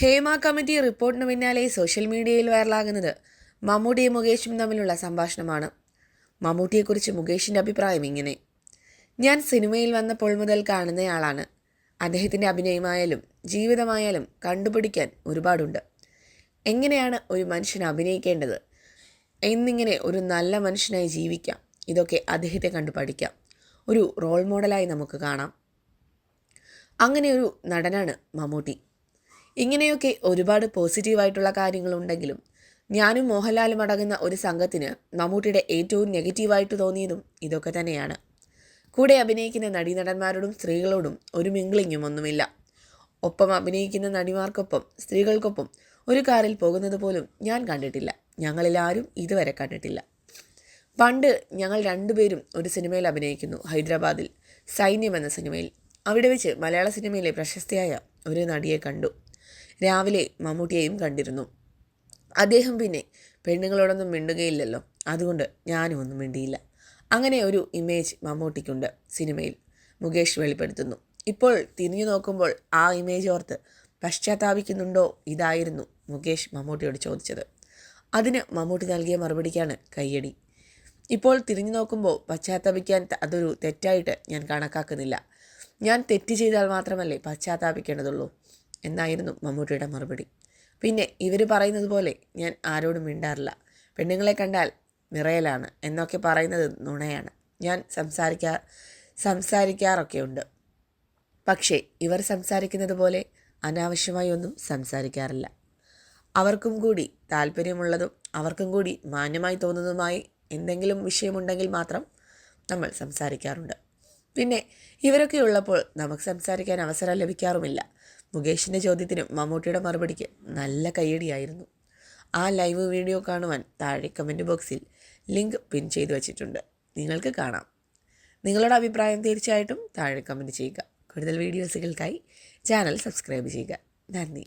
Hema committee റിപ്പോർട്ടിന് പിന്നാലെ social മീഡിയയിൽ വൈറലാകുന്നത് മമ്മൂട്ടിയും മുകേഷും തമ്മിലുള്ള സംഭാഷണമാണ്. മമ്മൂട്ടിയെക്കുറിച്ച് മുകേഷിന്റെ അഭിപ്രായം ഇങ്ങനെ. ഞാൻ സിനിമയിൽ വന്നപ്പോൾ മുതൽ കാണുന്നയാളാണ്. അദ്ദേഹത്തിന്റെ അഭിനയമായാലും ജീവിതമായാലും കണ്ടുപിടിക്കാൻ ഒരുപാടുണ്ട്. എങ്ങനെയാണ് ഒരു മനുഷ്യൻ അഭിനയിക്കേണ്ടത്? എന്നിങ്ങനെ ഒരു നല്ല മനുഷ്യനായി ജീവിക്കാം. ഇതൊക്കെ അദ്ദേഹത്തെ കണ്ടു പഠിക്കാം. ഒരു റോൾ മോഡലായി നമുക്ക് കാണാം. അങ്ങനെ ഒരു നടനാണ് മമ്മൂട്ടി. ഇങ്ങനെയൊക്കെ ഒരുപാട് പോസിറ്റീവായിട്ടുള്ള കാര്യങ്ങളുണ്ടെങ്കിലും ഞാനും മോഹൻലാലും അടങ്ങുന്ന ഒരു സംഘത്തിന് മമ്മൂട്ടിയുടെ ഏറ്റവും നെഗറ്റീവായിട്ട് തോന്നിയതും ഇതൊക്കെ തന്നെയാണ്. കൂടെ അഭിനയിക്കുന്ന നടീനടന്മാരോടും സ്ത്രീകളോടും ഒരു മിംഗ്ലിങ്ങും ഒന്നുമില്ല. ഒപ്പം അഭിനയിക്കുന്ന നടിമാർക്കൊപ്പം സ്ത്രീകൾക്കൊപ്പം ഒരു കാറിൽ പോകുന്നത് പോലും ഞാൻ കണ്ടിട്ടില്ല. ഞങ്ങളിലാരും ഇതുവരെ കണ്ടിട്ടില്ല. പണ്ട് ഞങ്ങൾ രണ്ടുപേരും ഒരു സിനിമയിൽ അഭിനയിക്കുന്നു ഹൈദരാബാദിൽ. സൈന്യം എന്ന സിനിമയിൽ. അവിടെ വെച്ച് മലയാള സിനിമയിലെ പ്രശസ്തിയായ ഒരു നടിയെ കണ്ടു. രാവിലെ മമ്മൂട്ടിയെയും കണ്ടിരുന്നു. അദ്ദേഹം പിന്നെ പെണ്ണുങ്ങളോടൊന്നും മിണ്ടുകയില്ലല്ലോ. അതുകൊണ്ട് ഞാനും ഒന്നും മിണ്ടിയില്ല. അങ്ങനെ ഒരു ഇമേജ് മമ്മൂട്ടിക്കുണ്ട് സിനിമയിൽ മുകേഷ് വെളിപ്പെടുത്തുന്നു. ഇപ്പോൾ തിരിഞ്ഞു നോക്കുമ്പോൾ ആ ഇമേജ് ഓർത്ത് പശ്ചാത്താപിക്കുന്നുണ്ടോ ഇതായിരുന്നു മുകേഷ് മമ്മൂട്ടിയോട് ചോദിച്ചത്. അതിന് മമ്മൂട്ടി നൽകിയ മറുപടിക്കാണ് കയ്യടി. ഇപ്പോൾ തിരിഞ്ഞു നോക്കുമ്പോൾ പശ്ചാത്താപിക്കാൻ അതൊരു തെറ്റായിട്ട് ഞാൻ കണക്കാക്കുന്നില്ല. ഞാൻ തെറ്റ് ചെയ്താൽ മാത്രമല്ലേ പശ്ചാത്താപിക്കേണ്ടതുള്ളൂ. എന്നായിരുന്നു മമ്മൂട്ടിയുടെ മറുപടി. പിന്നെ ഇവർ പറയുന്നത് പോലെ ഞാൻ ആരോടും മിണ്ടാറില്ല. പെണ്ണുങ്ങളെ കണ്ടാൽ നിറയലാണ് എന്നൊക്കെ പറയുന്നത് നുണയാണ്. ഞാൻ സംസാരിക്കാ സംസാരിക്കാറൊക്കെ ഉണ്ട് പക്ഷേ ഇവർ സംസാരിക്കുന്നത് പോലെ അനാവശ്യമായി ഒന്നും സംസാരിക്കാറില്ല. അവർക്കും കൂടി താല്പര്യമുള്ളതും അവർക്കും കൂടി മാന്യമായി തോന്നുന്നതുമായി എന്തെങ്കിലും വിഷയമുണ്ടെങ്കിൽ മാത്രം നമ്മൾ സംസാരിക്കാറുണ്ട്. പിന്നെ ഇവരൊക്കെ ഉള്ളപ്പോൾ നമുക്ക് സംസാരിക്കാൻ അവസരം ലഭിക്കാറുമില്ല. മുകേഷിന്റെ ചോദ്യത്തിന് മമ്മൂട്ടിയുടെ മറുപടിക്ക് നല്ല കയ്യടിയായിരുന്നു. ആ ലൈവ് വീഡിയോ കാണുവാൻ താഴെ കമന്റ് ബോക്സിൽ ലിങ്ക് പിൻ ചെയ്തു വച്ചിട്ടുണ്ട്. നിങ്ങൾക്ക് കാണാം. നിങ്ങളുടെ അഭിപ്രായം തീർച്ചയായിട്ടും താഴെ കമന്റ് ചെയ്യുക. കൂടുതൽ വീഡിയോസുകൾക്കായി ചാനൽ സബ്സ്ക്രൈബ് ചെയ്യുക. നന്ദി.